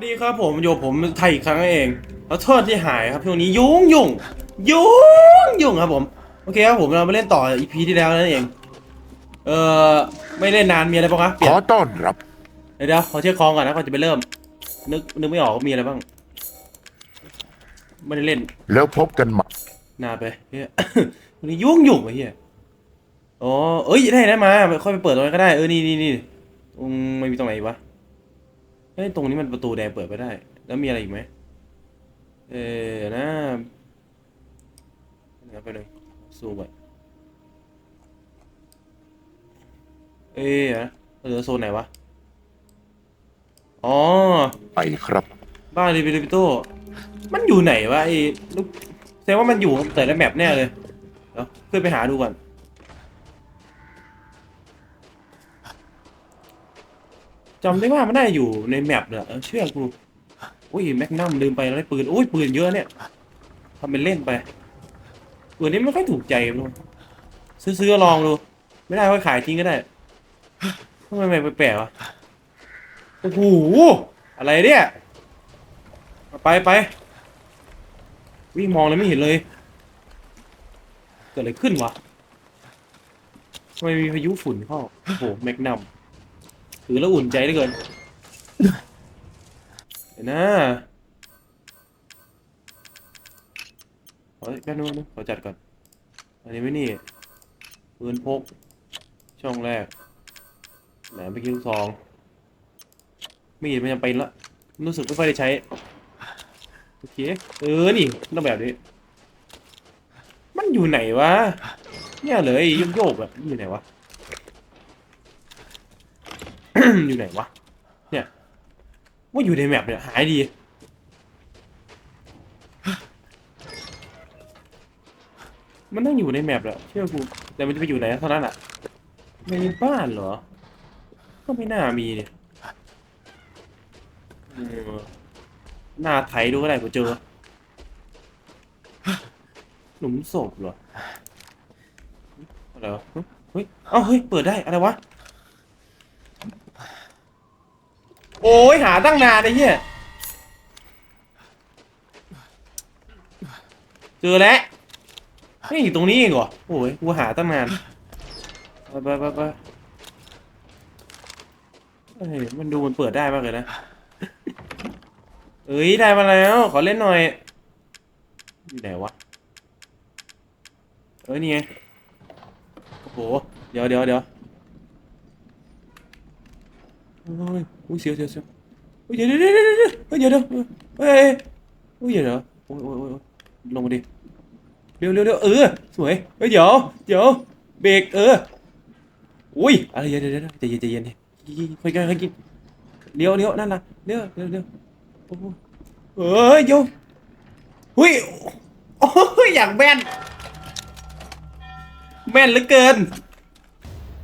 สดีครับผมโยผมไทยอีกครั้งเองขอโทษที่หายครับช่วงนี้ยุ่งยุ่งยุ่งยุ่งครับผมโอเคครับผมเรามาเล่นต่ออีพีที่แล้วนั่นเอง เออไม่เล่นนานมีอะไรบ้างครับเปลี่ขยอนต้อนรับ เดี๋ยวเดี๋ยวขอเช็คคองก่อนนะก่อนจะไปเริ่ม นึกนึกไม่ออกว่ามีอะไรบ้างไม่ได้เล่นแล้วพบกันใหม่นานไปเฮีย วันนี้ยุ่งยุ่งไอ้เฮียอ๋อเอ้ยได้ได้มาค่อยไปเปิดตรงนั้นก็ได้เออนี่นี่นี่ตรงไม่มีตรงไหนอีกวะเฮ้ยตรงนี้มันประตูแดงเปิดไปได้ แล้วมีอะไรอีกไหมเออนะเดี๋ยวไปหนึ่งซูมไปเอ๊ะนะเออโซนไหนวะ อ๋อ ไปครับ บ้านรีวิลิโต้มันอยู่ไหนวะไอ้ลูกแสดงว่ามันอยู่แต่ละแมปแน่เลยเดี๋ยวขึ้นไปหาดูก่อน จำได้ว่ามันได้อยู่ในแมปเนี่ยเอเชื่อกูอุ้ยแม็กนัมลืมไปแล้วได้ปืนอุ้ยปืนเยอะเนี่ยทำเป็นเล่นไปปืนนี้ไม่ค่อยถูกใจลุงซื้อๆลองดูไม่ได้ก็ขายทิ้งก็ได้ทำไมมันแปลกวะโอ้โหอะไรเนี่ยไปไปวิ่งมองเลยไม่เห็นเลยเกิดอะไรขึ้นวะทำไมมีพายุฝุ่นเข้าโอ้โหแมกนัม ถือแล้วอุ่นใจเหลือเกินเดี๋ยวนะเฮ้ยแป๊บนึงแป๊บนึงขอจัดก่อน อันนี้ไม่นี่ปืนพก ช่องแรกแหนไปคิวสองไม่เห็นมันยังเป็นละรู้สึกไม่ค่อยได้ใช้ โอเค เออ นี่ต้องแบบนี้ มันอยู่ไหนวะ เนี่ยเลยโยกโยกๆอะอยู่ไหนวะ อยู่ไหนวะ เนี่ย ว่าอยู่ในแมปเนี่ย หายดี มันต้องอยู่ในแมปแหละเชื่อกู แต่มันจะไปอยู่ไหนเท่านั้นอะ ในบ้านเหรอ ก็ไม่น่ามีเนี่ยหน้าไถดูก็ได้กูเจอ หลุมศพเหรอ อะไรวะ เฮ้ย เอ้า เฮ้ย เปิดได้ อะไรวะ โอ้ยหาตั้งนานไอ้เหี้ยเจอแล้วไม่อยู่ตรงนี้เองเหรอโอ้ยกูหาตั้งนานไปไปไปไปเฮ้ยมันดูมันเปิดได้มากเลยนะเอ้ยได้มาแล้ว ขอเล่นหน่อยอยู่ไหนวะเอ้ยนี่ไงโอ้โหเดี๋ยวเดี๋ยวเดี๋ยว อุ้ยเสียวเสียวเสียวเฮ้ยเดี๋ยวเดี๋ยวเดี๋ยวเดี๋ยวเดี๋ยวเดี๋ยวเฮ้ยเฮ้ยเดี๋ยวเดี๋ยวโอ้ยโอ้ยโอ้ยลงมาดิเร็วเร็วเร็วเออสวยเฮ้ยเดี๋ยวเดี๋ยวเบรกเอออุ้ยอะไรเดี๋ยวเดี๋ยวเดี๋ยวใจเย็นใจเย็นดิค่อยๆค่อยๆกินเลี้ยวเลี้ยวนั่นน่ะเลี้ยวเลี้ยวเลี้ยวโอ้โหเอ้ยโยหุยโอ้ยอย่างแม่นแม่นเหลือเกิน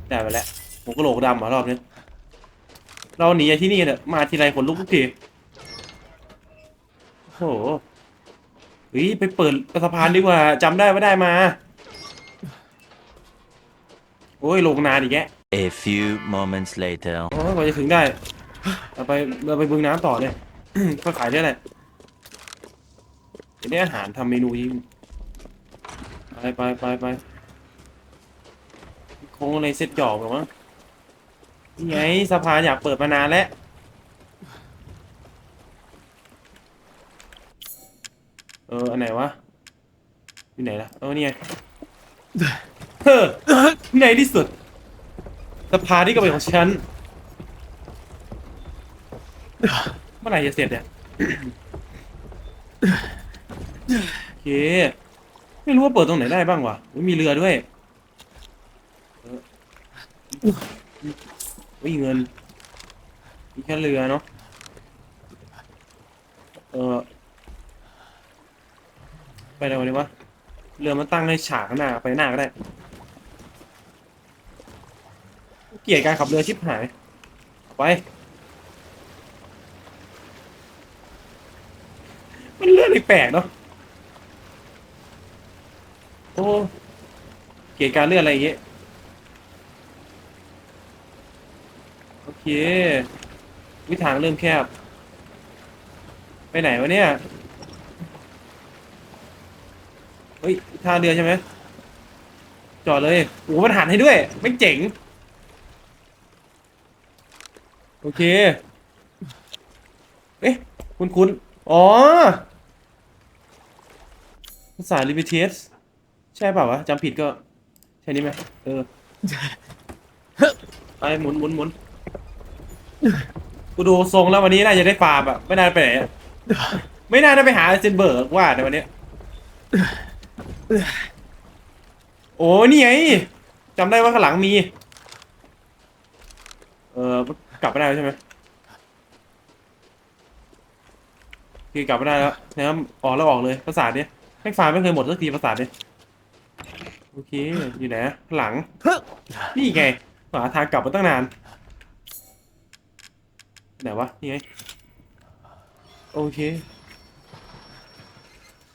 ได้ไปแล้วผมก็โหลกดำมารอบนี้ เราหนีจากที่นี่เนี่ยมาทีไรขนลุกทุกทีโอ้โหเฮ้ยไปเปิดสะพานดีกว่าจำได้ว่าได้มา โอ้ยลงนานอีกแก A few moments later. โอ้ยกว่าจะถึงได้เราไปเราไปบึงน้ำต่อเนี่ย ก็ขายได้แหละจะได้อาหารทำเมนูยิงไปไปไปไปคงในเซ็ตหยอกหรอมั้ง นี่ไงสะพานอยากเปิดมานานแล้ว เออ อันไหนวะ อยู่ไหนล่ะ เออนี่ไงเฮ้อในที่สุดสะพานที่ก็เป็นของฉัน เมื่อไหร่จะเสร็จเนี่ย โอเค ไม่รู้ว่าเปิดตรงไหนได้บ้างวะอุ๊ยมีเรือด้วยเออ อุ้ยเงินมีแค่เรือเนาะเออไปไหนวะเนี่ยวะเรือมันตั้งในฉากหน้าไปหน้าก็ได้ เกลียดการขับเรือชิบหาย ไป มันเรื่องแปลกเนาะโอ้เกลียดการเลื่อนอะไรอย่างเงี้ย โอเค วิถางเริ่มแคบ ไปไหนวะเนี่ย เฮ้ยท่าเรือใช่ไหม จอดเลยโอ้โหมันหันให้ด้วย ไม่งเจ๋ง โอเค เอ๊ะ คุณคุณอ๋อภาษาลิมิเทสใช่เปล่าวะจำผิดก็ ใช่นี้ไหมเออ ไปหมุนหมุนหมุน กูดูทรงแล้ววันนี้น่าจะได้ฟาร์มอะไม่น่าไปไหนอะไม่น่าได้ไปหาเซนเบิร์กว่าในวันเนี้ยโอ้นี่ไงจำได้ว่าข้างหลังมี เออกลับไม่ได้แล้วใช่ไหมโอเคกลับไม่ได้แล้วนะครับออกแล้วออกเลยประสาทเนี้ยแม่งฟาร์มไม่เคยหมดสักทีประสาทเนี้ยโอเคอยู่ไหนอะข้างหลังนี่ไงหาทางกลับมาตั้งนาน ไหนวะ นี่ไง โอเค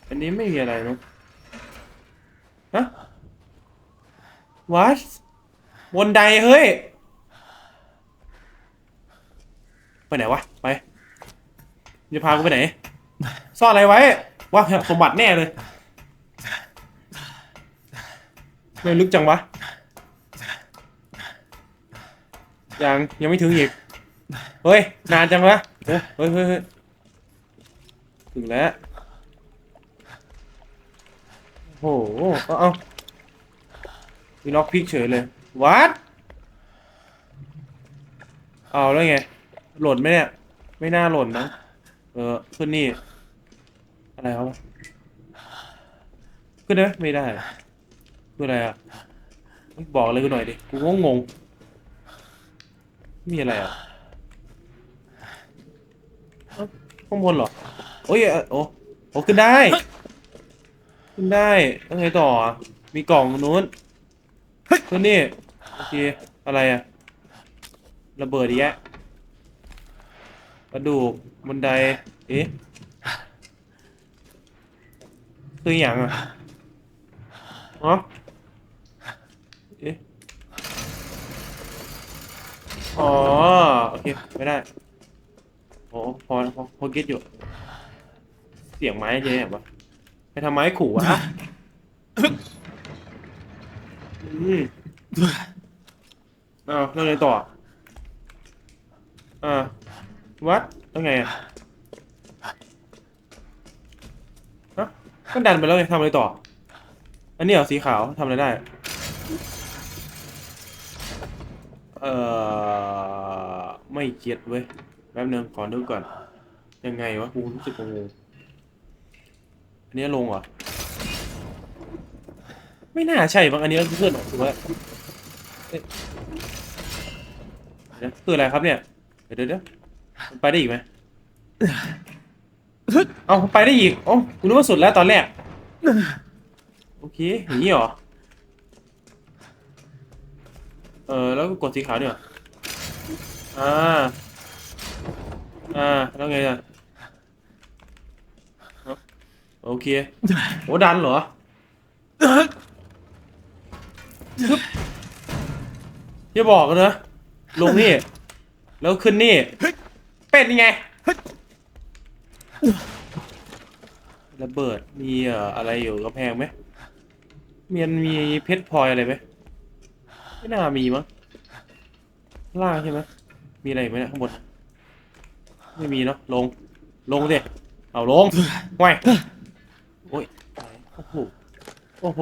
อันนี้ไม่มีอะไรเนอะฮะวัดบนไดเฮ้ย ไปไหนวะ ไปจะพากูไปไหน ซ่อนอะไรไว้วะสมบัติแน่เลยไม่ลึกจังวะ ยัง ยังไม่ถึงอีก เฮ้ย นานจังวะเฮ้ยเฮ้ยเฮ้ยถึงแล้ว โอ้โห เอาเอามีล็อกพิกเฉยเลย วัด เอาแล้วไง หล่นไหมเนี่ย ไม่น่าหล่นนะ เออขึ้นนี่ อะไรครับขึ้นได้ไหมไม่ได้คืออะไรอะ บอกเลยกูหน่อยดิ กูงงง มีอะไรอะ ข้างบนเหรอ โอ้ยโอ้โอ้ขึ้นได้ ขึ้นได้แล้วไงต่อ มีกล่องนู้นขึ้นนี่โอเคอะไรอะระเบิดอีกแยะกระดูกบันได เอ๊ะคืออย่างอะอ๋อเอ๊ะอ๋อ โอเค ไม่ได้ โอ้พอพอพอเก็ตอยู่ เสียงไม้เจ๊แบบวะไปทำไม้ขู่วะอืมอ้าวแล้วไงต่อ อ่า วัดแล้วไงอะฮะก็ดันไปแล้วไงทำอะไรต่อ อันนี้เหรอสีขาวทำอะไรได้ เอ่อ ไม่เก็ตเว้ย แป๊บนึงขอนึกก่อน ยังไงวะกูรู้สึกงงอันนี้ลงเหรอ ไม่น่าใช่บางอันนี้เพื่อนถูกไหมเนี่ยคืออะไรครับเนี่ย เดี๋ยวเดี๋ยวไปได้อีกไหมเอาไปได้อีกโอ้กูรู้ว่าสุดแล้วตอนแรก โอเคอย่างนี้เหรอ เออแล้วก็กดสีขาวเนี่ยอ่า อ่าแล้วไงอะโอเคโอ้ดันเหรออย่าบอกนะลงนี่ แล้วขึ้นนี่ เป็นยังไงระเบิดมีเอ่ออะไรอยู่กำแพงไหมมีมันมีเพชรพลอยอะไรไหมไม่น่ามีมั้งล่างใช่ไหมมีอะไรไหมเนี่ยข้างบน ไม่มีเนาะลงลงสิเอาลงไว้โอ้ยโอ้โหโอ้โห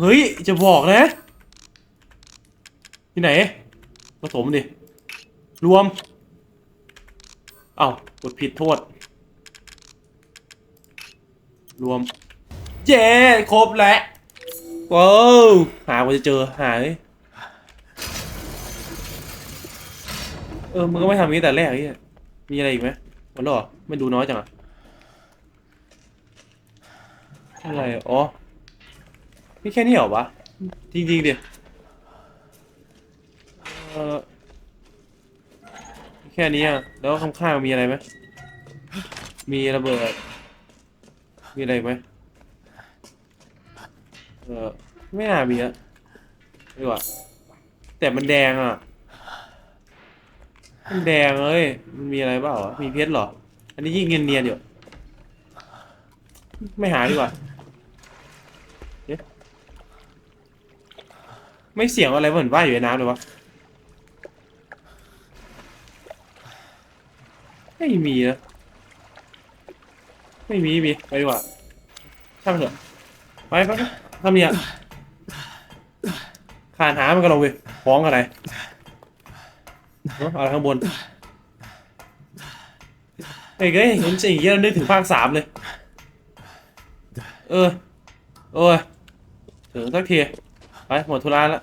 เฮ้ยจะบอกนะที่ไหนผสมดิรวม เอ้ากดผิดโทษ รวม เย้ครบแล้วว้าวหาว่าจะเจอหาเลย ออ มึงก็ไม่ทำอย่างนี้แต่แรกไอ้เหี้ยมีอะไรอีกไหมหมดแล้วเหรอไม่ดูน้อยจังอะอะไรอ๋อมีแค่นี้เหรอวะ จริงๆดิเออแค่นี้อะแล้วข้างๆมีอะไรไหมมีระเบิด มีอะไรอีกไหมเออไม่น่ามีอะดีกว่าแต่มันแดงอะ มันแดงเลยมันมีอะไรเปล่า มีเพชรเหรอ อันนี้ยิ่งเนียนๆอยู่ ไม่หาดีกว่าเอ๊ะไม่เสียงอะไรเหมือนว่ายอยู่ในน้ำเลยวะ ไม่มีนะไม่มีมีไปดีกว่า ช่างเถอะ ไปไปไปทำเนี่ยขานหามันก็ลงไปฟ้องอะไร เอะอะไรข้างบนเอ้ยเอ้ยเห็นสิ่งนี้แล้วนึกถึงภาคสามเลย เออ โอ้ยถึงสักทีไปหมดธุระแล้ว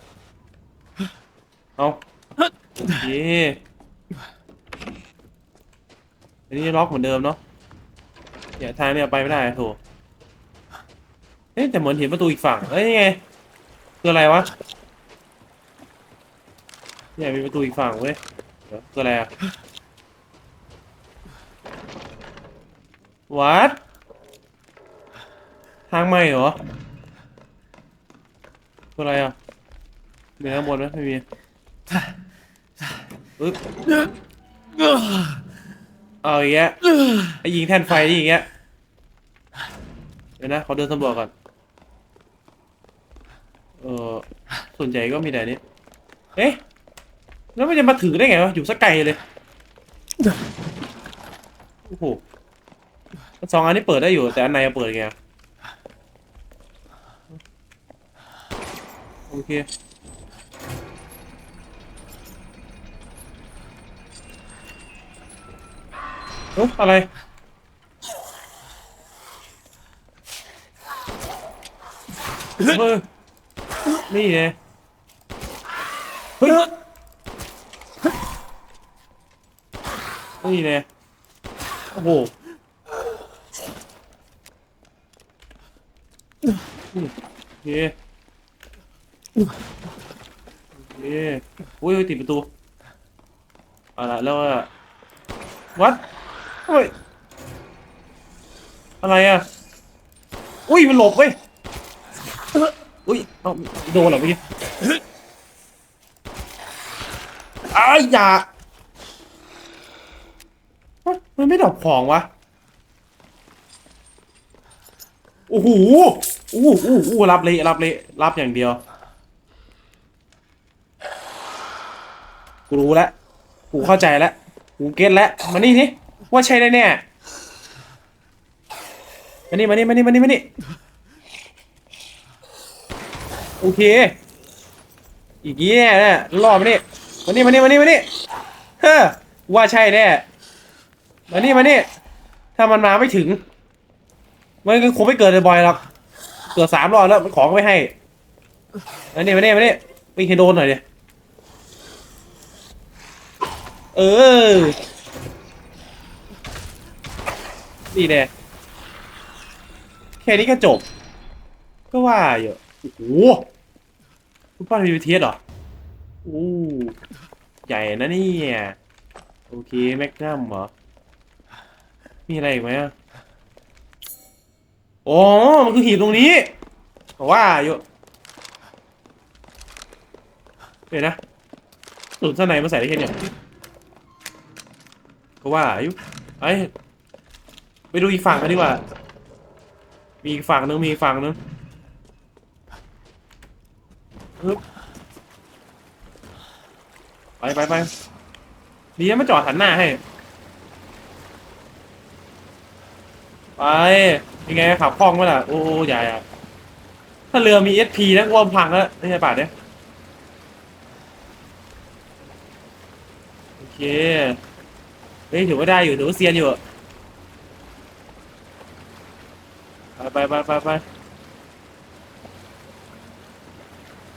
เอาเย้อันนี้ล็อกเหมือนเดิมเนาะเนี่ยทางเนี่ยไปไม่ได้โถเอ๊ะแต่เหมือนเห็นประตูอีกฝั่งเอ้ยไงคืออะไรวะเนี่ยมีประตูอีกฝั่งเว้ย เดี๋ยวอะไรอะวัดทางใหม่เหรอคืออะไรอะมีข้างบนไหมไม่มีปึ๊บเอาอีกแยะไอ้ยิงแท่นไฟนี่อีกแยะเดี๋ยวนะขอเดินสำรวจก่อนเออส่วนใหญ่ก็มีแต่นี้เอ๊ะ แล้วมันจะมาถือได้ไงวะอยู่สักไกลเลยโอ้โหสองอันนี้เปิดได้อยู่แต่อันในอะเปิดไงอะโอเคเอ๊ะอะไรเฮ้ยนี่ไงเฮ้ย นี่ไงโอ้โหเคโอเคอุ้ยติดประตูเอาละแล้วอะวัดเฮ้ยอะไรอะ อุ้ยมันหลบเว้ยอุ้ยเอาโดนเหรอเมื่อกี้อ้าอย่า มันไม่ดรอกของวะ โอ้โหโอ้โหโอ้โหรับเลยรับเลยรับอย่างเดียว กูรู้แล้ว กูเข้าใจแล้ว กูเก็ตแล้ว มานี่นี่ว่าใช่แน่ๆมานี่มานี่มานี่มานี่มานี่โอเค อีกยี่แน่เนี่ยรอบมานี่มานี่มานี่มานี่มานี่เฮ้อว่าใช่แน่ มานี่มานี่ ถ้ามันมาไม่ถึง มันก็คงไม่เกิดบ่อยหรอก เกิดสามรอบแล้วมันของไม่ให้มานี่มานี่มานี่วิ่งให้โดนหน่อยดิเออ นี่แน่แค่นี้ก็จบ ก็ว่าอยู่โอ้โหคุณพ่อมีวิเทียสเหรอโอ้ใหญ่นะเนี่ย โอเค แมกนัมเหรอ มีอะไรอีกไหมอะอ๋อมันคือหีบตรงนี้ว่าอยู่เดี๋ยวนะสูตรข้างในมาใส่ได้แค่เนี่ยก็ว่าอยู่ไอ้ยไปดูอีกฝั่งกันดีกว่า มีอีกฝั่งนึงมีอีกฝั่งนึงปึ๊บไปไปไปดีนะมาจอดหันหน้าให้ ไปยังไงขับคล่องไหมล่ะ โอ้ใหญ่อะถ้าเรือมีเอสพีนะอ้วมพังแล้วไม่ใช่ป่ะเนี่ยโอเคเฮ้ยถือว่าได้อยู่ถือว่าเซียนอยู่ไปไปไปไปไป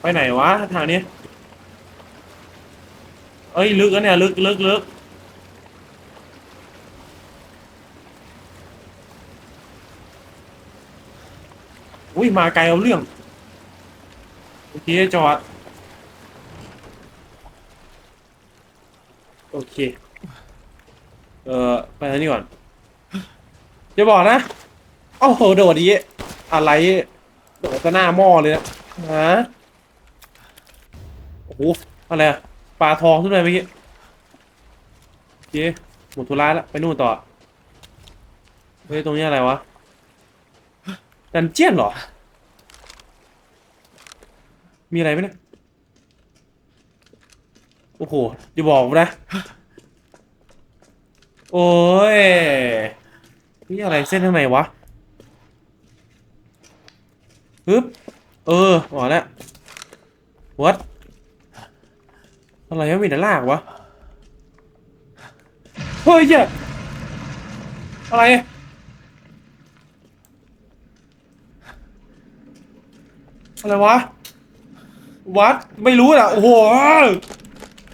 ไปไหนวะทางนี้เอ้ยลึกแล้วเนี่ยลึกลึกลึก อุ้ยมาไกลเอาเรื่องโอเคจอด โอเค เออไปทางนี้ก่อนจะบอกนะโอ้โหโดดดีอะไร โดดก็หน้าหม้อเลยนะฮะโอ้โหอะไรอะปลาทองขึ้นมาเมื่อกี้เคหมดธุระแล้วไปนู่นต่อ เฮ้ย ตรงนี้อะไรวะ ดันเจียนเหรอ มีอะไรไหมเนี่ย โอ้โหอย่าบอกนะ โอ้ย นี่อะไรเส้นข้างในวะปึ๊บ เออหมอแล้ววัดอะไรวะมีแต่ลากวะ เฮ้ยเหี้ยอะไร อะไรวะ วัดไม่รู้อะ โอ้โห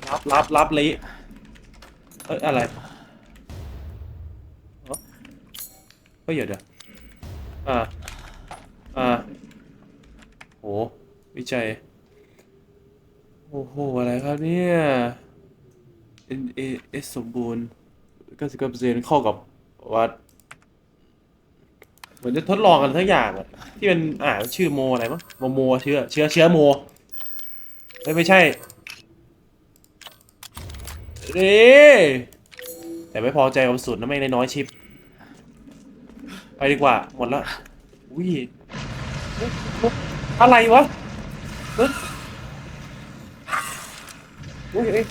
รับรับรับเลยเอ้ยอะไรเฮ้ยเดี๋ยวเดี๋ยวอ่าอ่าโหวิจัย โอ้โห อะไรครับเนี่ย N A S สมบูรณ์99%เข้ากับวัด เหมือนจะทดลองกันทั้งอย่างอะที่เป็นอ่าชื่อโมอะไรมั้งโมโมเชื้อเชื้อเชื้อโมเฮ้ยไม่ใช่เด้แต่ไม่พอใจกับสุดนะไม่งได้น้อยชิป ไปดีกว่า หมดละอุ้ยอะไรวะอุ้ยเอ้ย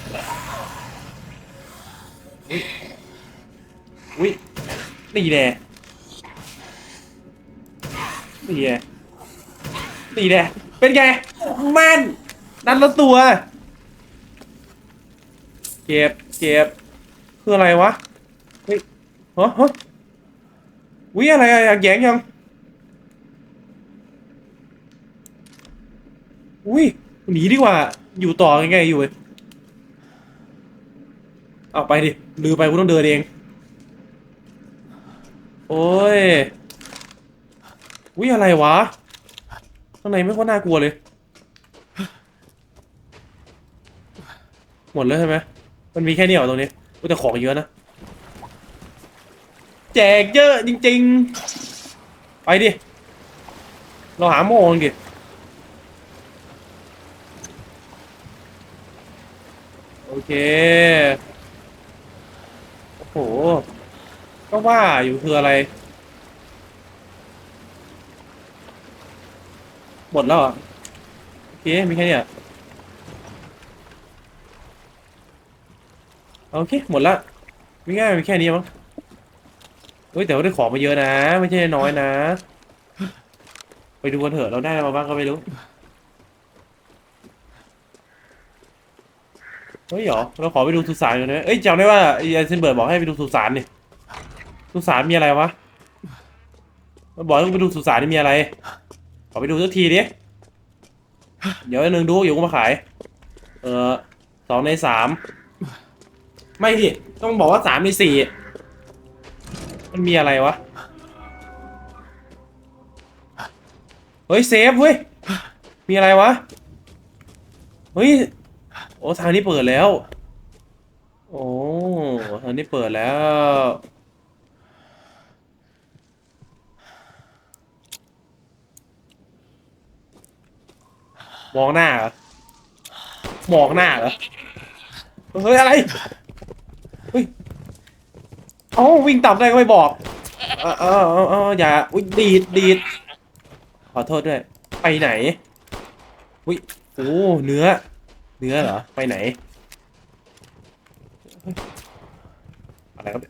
อุ้ยอุ้ยนี่แน่ นี่แน่นี่แน่เป็นไงแม่นดันละตัว เก็บเก็บคืออะไรวะ เฮ้ยฮะฮะวิอะไรอะอยากแย้งยังอุ้ยหนีดีกว่า อยู่ต่อยังไงอยู่เว้ยเอาไปดิลือไปกูต้องเดินเอง โอ้ย วิอะไรวะ ข้างในไม่ค่อยน่ากลัวเลย หมดแล้วใช่ไหมมันมีแค่นี้เหรอตรงนี้อุ๊ยแต่ของเยอะนะ แจกเยอะจริง ๆ ไปดิ เราหาโมงดิโอเค โอ้โห ก็ว่าอยู่คืออะไร หมดแล้วเหรอโอเคมีแค่เนี้ยโอเคหมดละมีง่ายมีแค่นี้มั้งเฮ้ยแต่ว่าได้ของมาเยอะนะ ไม่ใช่น้อยนะ ไปดูกันเถอะเราได้อะไรมาบ้างก็ไม่รู้เฮ้ยเหรอเราขอไปดูสุสานกันนะเอ้ยจำได้ว่าไอ้เซนเบิร์ดบอกให้ไปดูสุสานนี่สุสานมีอะไรวะมันบอกให้ไปดูสุสานนี่มีอะไร ขอไปดูสักทีดิ เดี๋ยวอันหนึ่งดูอยู่ก็มาขาย เออสองในสาม ไม่ดิต้องบอกว่าสามในสี่ มันมีอะไรวะ เฮ้ยเซฟเว้ย มีอะไรวะ เฮ้ย โอ้ทางนี้เปิดแล้ว โอ้ทางนี้เปิดแล้ว มองหน้าเหรอมองหน้าเหรอเฮ้ยอะไรเฮ้ยเอ้าวิ่งต่ำได้ก็ไม่บอก เออเออเออเอออย่าอุ้ยดีดดีดขอโทษด้วย ไปไหนอุ้ยโอ้เนื้อ เนื้อเหรอ ไปไหน อะไรครับ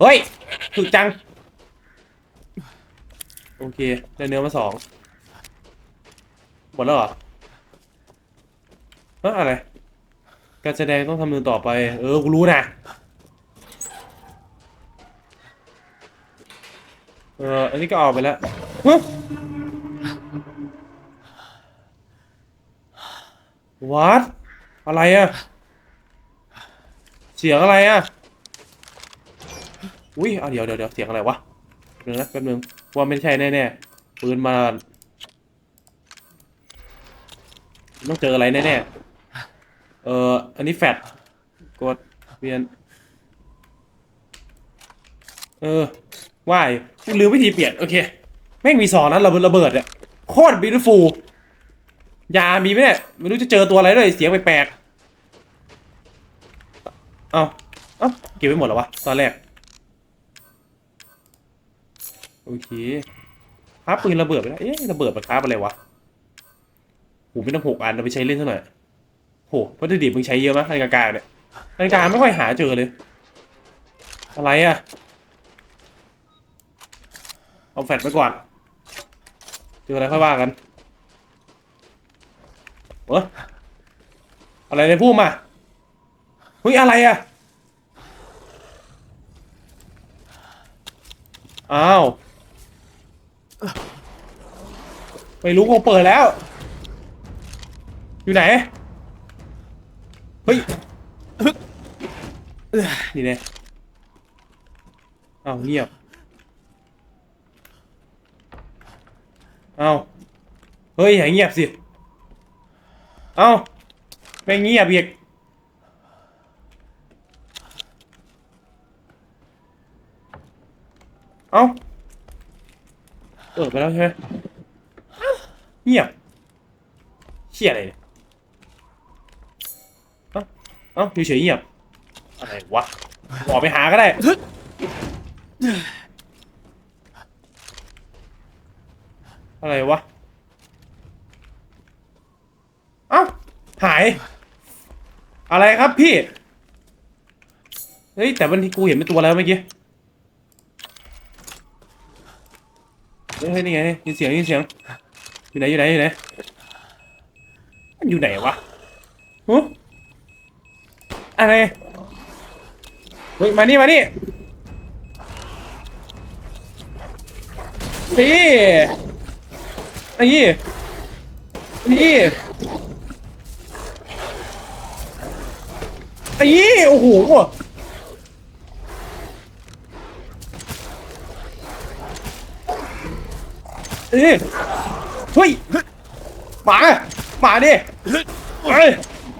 เฮ้ยถึกจัง โอเคได้เนื้อมาสอง มดแล้วเหรอเอออะไร การแสดงต้องทำเนินต่อไป เออ กูรู้นะ เออ อันนี้ก็ออกไปแล้วฮะวัดอะไรอะ เสียงอะไรอะอุ้ยอะเดี๋ยวเดี๋ยวเดี๋ยวเสียงอะไรวะเดี๋ยวนะแป๊บนึงว่าไม่ใช่แน่ๆปืนมา ต้องเจออะไรแน่ๆ เอออันนี้แฟดกดเปลี่ยน เออว่ายลืมวิธีเปลี่ยน โอเค แม่งมีสองนั้นระเบิดระเบิดอะโคตรบิวตี้ฟูลยามีไหมเนี่ยไม่รู้จะเจอตัวอะไรด้วยเสียงแปลกๆเอาเอ้าเก็บไว้หมดแล้ววะ ตอนแรก โอเคคราบปืนระเบิดไปแล้ว เอ๊ะระเบิดมันคราบอะไรวะ หไม่ต้องหกอันเอาไปใช้เล่นเท่าไหร่อยโหวัตถุดิบมึงใช้เยอะมั้ยนาฬิกากาเนี่ยนาฬิกาไม่ค่อยหาเจอเลย อะไรอะเอาแฟลชไปก่อนเจออะไรค่อยว่ากันเอออะไรในพุ่มอะเฮ้ยอะไรอะอ้าว ไม่รู้กูเปิดแล้ว อยู่ไหน เฮ้ยเอ้ยนี่ไงอ้าเงียบเอาเฮ้ยอย่าเงียบสิ เอาไม่เงียบอีกเอาเปิดไปแล้วใช่ไหมเอ้าเงียบเชี่ยอะไรเนี่ย เอ้าอยู่เฉยเงียบอะไรวะออกไปหาก็ได้อะไรวะเอ้าหาย อะไรครับพี่ เฮ้ย แต่วันที่กูเห็นเป็นตัวแล้วเมื่อกี้เฮ้ยเฮ้ยนี่ไงยินเสียงยินเสียง อยู่ไหนอยู่ไหนอยู่ไหนมันอยู่ไหนวะฮะ อะไรเฮ้ยมานี่มานี่นี่นี่นี่นี่โอ้โหเอ้ยเฮ้ยหมาหมาดิเฮ้ย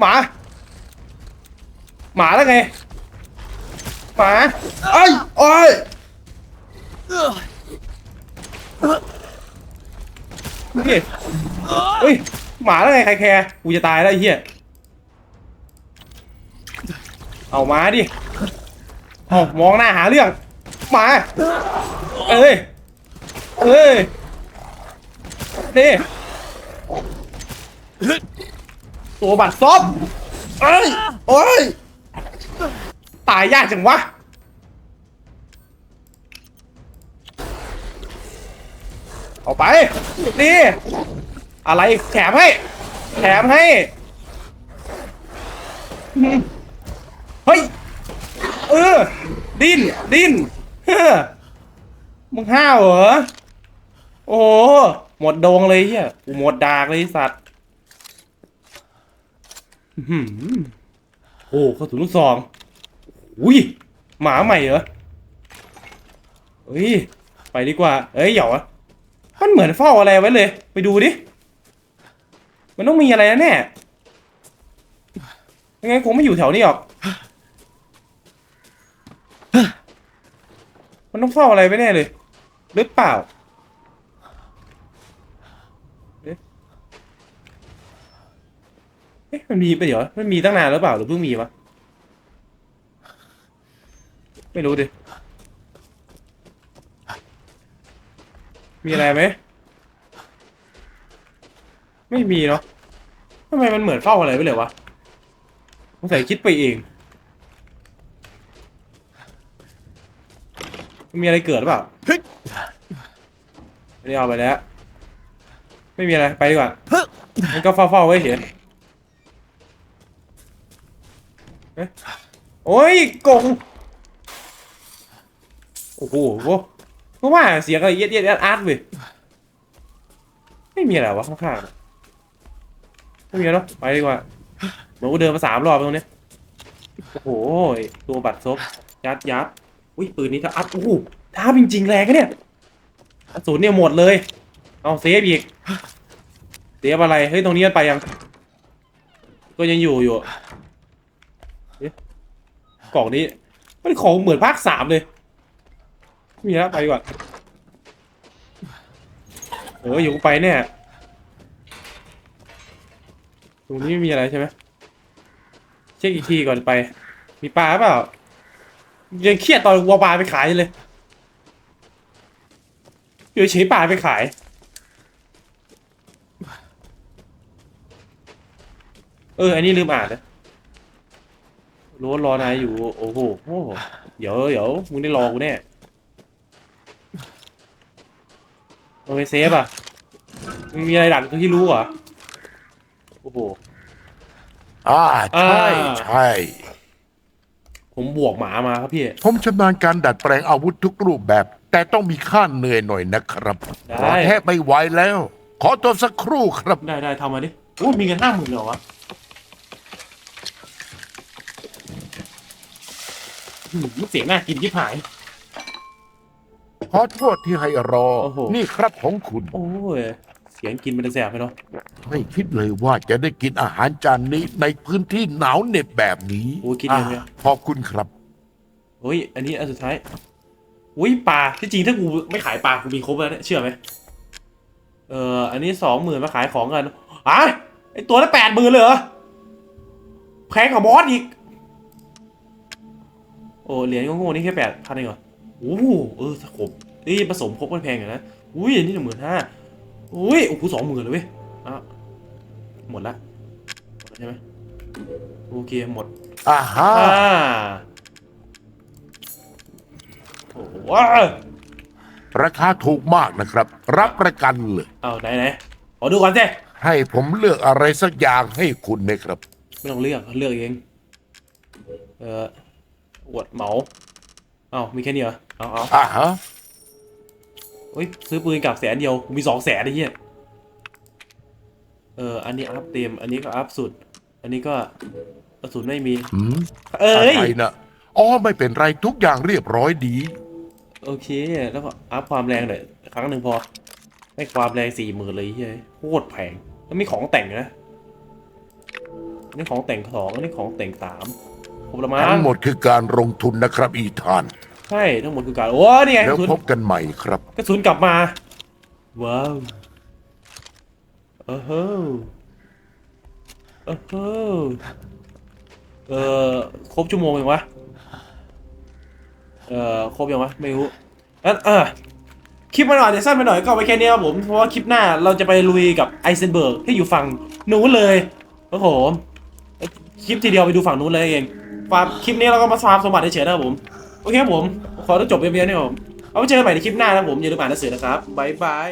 หมา หมาแล้วไง หมาเอ้ยโอ้ยนี่เฮ้ย หมาแล้วไงใครแคร์กูจะตายแล้วไอ้เหี้ย เอามาดิเอามองหน้าหาเรื่องมา เอ้ย เอ้ย นี่ ตัวบัตรซบเอ้ย โอ้ย ตายยากจังวะ เอาไป นี่ อะไรแถมให้ แถมให้ เฮ้ย เออ ดิ้น ดิ้นเฮ้อมึงห้าวเหรอ โอ้โหหมดโดงเลยเฮียกูหมดดากเลยสัตว์โอ้เขาถึงลูกซอง อุ้ยหมาใหม่เหรอเฮ้ยไปดีกว่าเอ้ยเหยาอมันเหมือนเฝ้าอะไรไว้เลย ไปดูดิมันต้องมีอะไรแน่ยังไงคงไม่อยู่แถวนี้หรอกมันต้องเฝ้าอะไรไว้แน่เลยหรือเปล่าเอ๊ะมันมีไปเดี๋ยวมันมีตั้งนานแล้วเปล่าหรือเพิ่งมีวะ ไม่รู้ดิ มีอะไรไหม ไม่มีเนาะทำไมมันเหมือนเฝ้าอะไรไปเลยวะสงสัยคิดไปเอง มีอะไรเกิดหรือเปล่าไม่ได้เอาไปแล้ว ไม่มีอะไร ไปดีกว่ามันก็เฝ้าๆไว้เฉยเอ๊ะโอ้ยกง โอ้โหก็ว่าเสียงอะไรเย็ดเย็ดอาร์ตเว้ยไม่มีอะไรวะข้างๆไม่มีแล้วเนอะไปดีกว่าเหมือนกูเดินมาสามรอบตรงนี้โอ้โหตัวบัตรซบยัดยัดอุ้ยปืนนี้ถ้าอัดโอ้โหท้าจริงๆแรงอะเนี่ยกระสุนเนี่ยหมดเลย เอาเซฟอีกเซฟอะไรเฮ้ยตรงนี้มันไปยัง ก็ยังอยู่อยู่กล่องนี้มันของเหมือนภาคสามเลย ม่มีแล้วไปกว่าเอออยู่กูไปเนี่ยตรงนี้ไม่มีอะไรใช่ไหมเช็คอีกทีก่อนไป มีปลาเปล่ายังเครียดตอนวัวปลาไปขายเลยอยู่เฉยปลาไปขายเอออันนี้ลืมอ่านนะรู้ว่ารอนายอยู่ โอ้โห เดี๋ยวเดี๋ยวมึงได้รอกูแน่ โอเคเซฟอะมึงมีอะไรดักที่รู้เหรอโอ้โห อ่าใช่อ่า ใช่ ผมบวกหมามาครับพี่ ผมชำนาญการดัดแปลงอาวุธทุกรูปแบบ แต่ต้องมีค่าเหนื่อยหน่อยนะครับได้ รอแทบไม่ไหวแล้ว ขอตัวสักครู่ครับ ได้ได้ทำมาดิโอ้มีเงินห้าหมื่นเหรอวะหืมเสียงน่ากินที่หาย ขอโทษที่ให้รอ โอ้โห นี่ครับของคุณ โอ้ยเสียงกินมันจะแสบไปเนาะไม่คิดเลยว่าจะได้กินอาหารจานนี้ในพื้นที่หนาวเหน็บแบบนี้โอ้ยกินเยอะเลยอะขอบคุณครับ เฮ้ยอันนี้อันสุดท้ายอุ้ยปลาที่จริงถ้ากูไม่ขายปลากูมีครบแล้วเนี่ยเชื่อไหมเอออันนี้สองหมื่นมาขายของกันอะไอตัวละแปดหมื่นเลยเหรอแพงกว่าบอสอีก โอ้เหรียญโง่ๆนี่แค่แปดพันเองเหรอ โอ้โหเออสกบเอ้ยผสมครบมันแพงอยู่นะอุ้ยอันนี้หนึ่งหมื่นห้าอุ้ยโอ้โหสองหมื่นเลยเว้ยอะหมดละหมดแล้วใช่ไหมโอเคหมดอ่าฮะอ่าโอ้โหว้าวราคาถูกมากนะครับ รับประกันเลยเอาไหนไหนขอดูก่อนสิให้ผมเลือกอะไรสักอย่างให้คุณไหมครับ ไม่ต้องเลือกเลือกเอง เอออวดเหมา เอามีแค่นี้เหรอเอาเอาอ่าฮะเฮ้ยซื้อปืนกับแสนเดียวมีสองแสนไอ้เหี้ยเอออันนี้อัพเต็มอันนี้ก็อัพสุด อันนี้ก็กระสุนไม่มีหืมเอ้อะยไรนะอ๋อไม่เป็นไรทุกอย่างเรียบร้อยดี โอเค แล้วก็อัพความแรงหน่อยครั้งหนึ่งพอให้ความแรงสี่หมื่นเลยเฮ้ยโคตรแพงแล้วมีของแต่งนะอันนี้ของแต่งสองอันนี้ของแต่งสาม ครบและมั้ทั้งงหมดคือการลงทุนนะครับอีธาน ใช่ทั้งหมดคือการโอ้นี่ไงกแล้วระสุนพบกันใหม่ครับ กระสุนกลับมา ว้าวเออเฮ้อเออเฮ้อเออครบชั่วโมงยังวะเออครบยังวะไม่รู้งั้นเออคลิปมันอาจจะสั้นไปหน่อยก็เอาไว้แค่นี้ครับผมเพราะว่าคลิปหน้าเราจะไปลุยกับไอเซนเบิร์กที่อยู่ฝั่งนู้นเลยโอ้โหคลิปทีเดียวไปดูฝั่งนู้นเลยเอง ฝาร์มคลิปนี้เราก็มาฟาร์มสมบัติเฉยๆนะครับผม โอเคครับผม ขอต้องจบเพียงเท่านี้ครับผม เอาไว้เจอกันใหม่ในคลิปหน้านะครับผม อย่าลืมอ่านหนังสือนะครับ บ๊ายบาย